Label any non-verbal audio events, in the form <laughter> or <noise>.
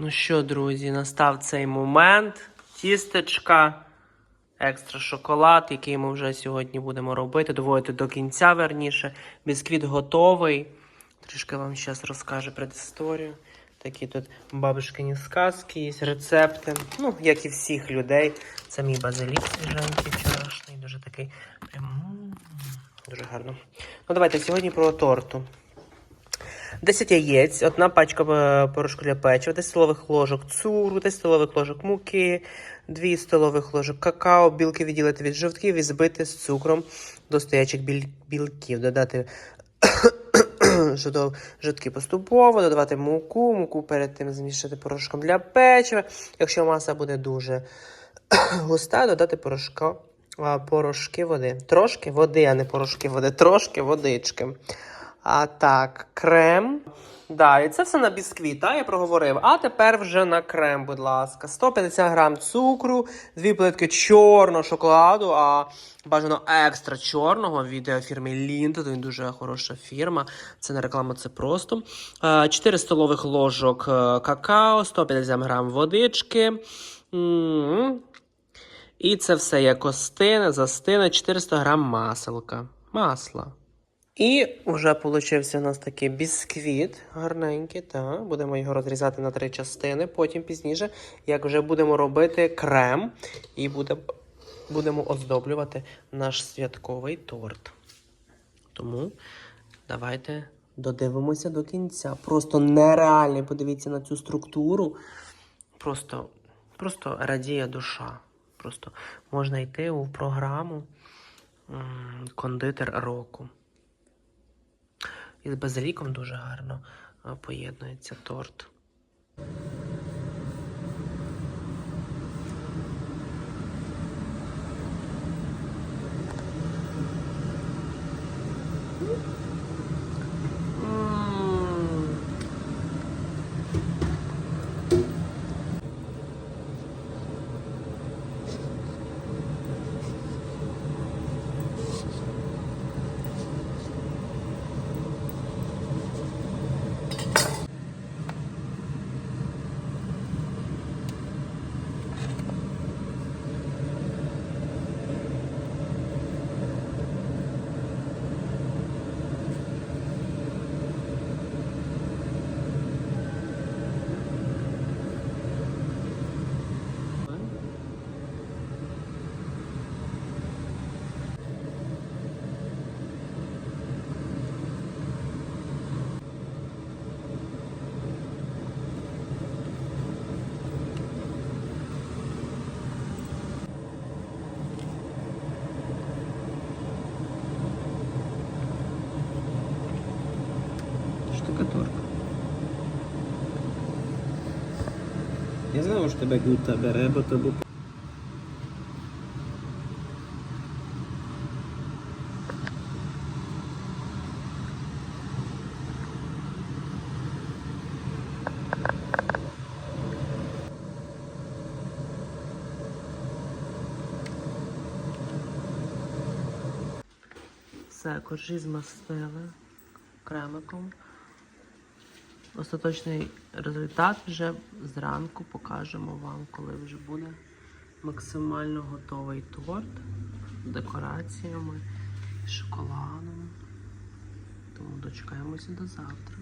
Ну що, друзі, настав цей момент. Тістечка, екстра шоколад, який ми вже сьогодні будемо робити, доводити до кінця верніше. Бісквіт готовий. Трішки вам зараз розкажу предісторію. Такі тут бабушкині сказки, є рецепти. Ну, як і всіх людей. Це мій базилік свіженький вчорашній, дуже такий прям дуже гарно. Ну, давайте сьогодні про торту. 10 яєць, одна пачка е, порошку для печива, 10 столових ложок цукру, 10 столових ложок муки, 2 столових ложок какао, білки відділити від жовтків і збити з цукром до стоячих біль- білків. Додати <coughs> жовтки поступово, додавати муку, муку перед тим змішати порошком для печива. Якщо маса буде дуже <coughs> густа, додати порошка, порошки води. Трошки води, а не порошки води, трошки водички. А так, крем. Да, і це все на бісквіт, а я проговорив. А тепер вже на крем, будь ласка. 150 грам цукру, дві плитки чорного шоколаду, а бажано екстра чорного від е, фірми Лінт. Він дуже хороша фірма. Це не реклама, це просто. Е, 4 столових ложок е, какао, 150 грам водички. І це все як остине, застине 400 грам маселка. Масла. І вже получився у нас такий бісквіт гарненький. Та. Будемо його розрізати на три частини. Потім пізніше, як вже будемо робити крем, і буде, будемо оздоблювати наш святковий торт. Тому давайте додивимося до кінця. Просто нереальний. Подивіться на цю структуру. Просто, просто радіє душа. Просто можна йти у програму кондитер року. І з базиліком дуже гарно поєднується торт. Штукатурка. Nie znowu тебе guta бере, бо то був Все, коржі змастили кремиком. Остаточний результат вже зранку покажемо вам, коли вже буде максимально готовий торт з декораціями, шоколадом. Тому дочекаємося до завтра.